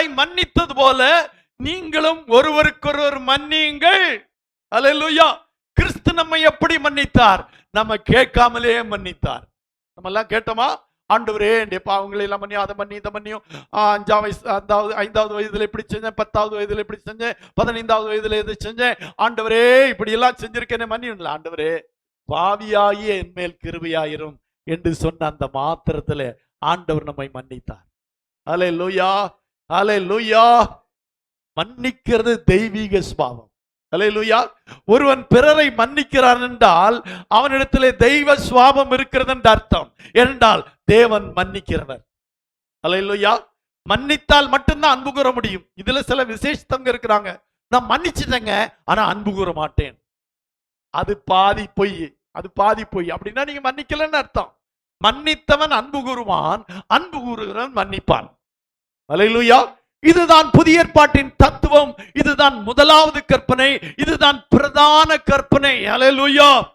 உங்களை மன்னித்தது போல நீங்களும் ஒருவருக்கொருவர் மன்னியுங்கள். அல்லேலூயா கிறிஸ்து நம்மை எப்படி மன்னித்தார்? நம்ம கேட்காமலே மன்னித்தார். நம்ம எல்லாம் கேட்டோமா? ஆண்டவரே என் பாவங்களை எல்லாம் பண்ணி அதை பண்ணி இதை பண்ணியும் அஞ்சாம் வயசு அந்தாவது ஐந்தாவது வயதுல இப்படி செஞ்சேன்? பத்தாவது வயதுல இப்படி செஞ்சேன்? பதினைந்தாவது வயதுல எது செஞ்சேன்? ஆண்டவரே இப்படி எல்லாம் செஞ்சிருக்கேனே மன்னியுங்களா. ஆண்டவரே பாவியாகிய என் மேல் கிருபையாயிரும் என்று சொன்ன அந்த மாத்திரத்துல ஆண்டவர் நம்மை மன்னித்தார். அலே லூயா அலை லூயா மன்னிக்கிறது தெய்வீக சுபாவம். அலை லூயா ஒருவன் பிறரை மன்னிக்கிறான் என்றால் அவனிடத்திலே தெய்வ சுவாபம் இருக்கிறது என்று அர்த்தம். என்றால் தேவன் மன்னிக்கிறவர். அலை லூயா மன்னித்தால் மட்டும்தான் அன்பு கூற முடியும். இதுல சில விசேஷத்தவங்க இருக்கிறாங்க. நான் மன்னிச்சிட்டேங்க ஆனா அன்பு கூற மாட்டேன். அது பாதி பொய் அது பாதி பொய். அப்படின்னா நீங்க மன்னிக்கலன்னு அர்த்தம். மன்னித்தவன் அன்பு கூறுவான் அன்பு கூறுகிறவன் மன்னிப்பான். அலையிலுயா. இதுதான் புதிய ஏற்பாட்டின் தத்துவம். இதுதான் முதலாவது கற்பனை. இதுதான் பிரதான கற்பனை. அலையிலுயா.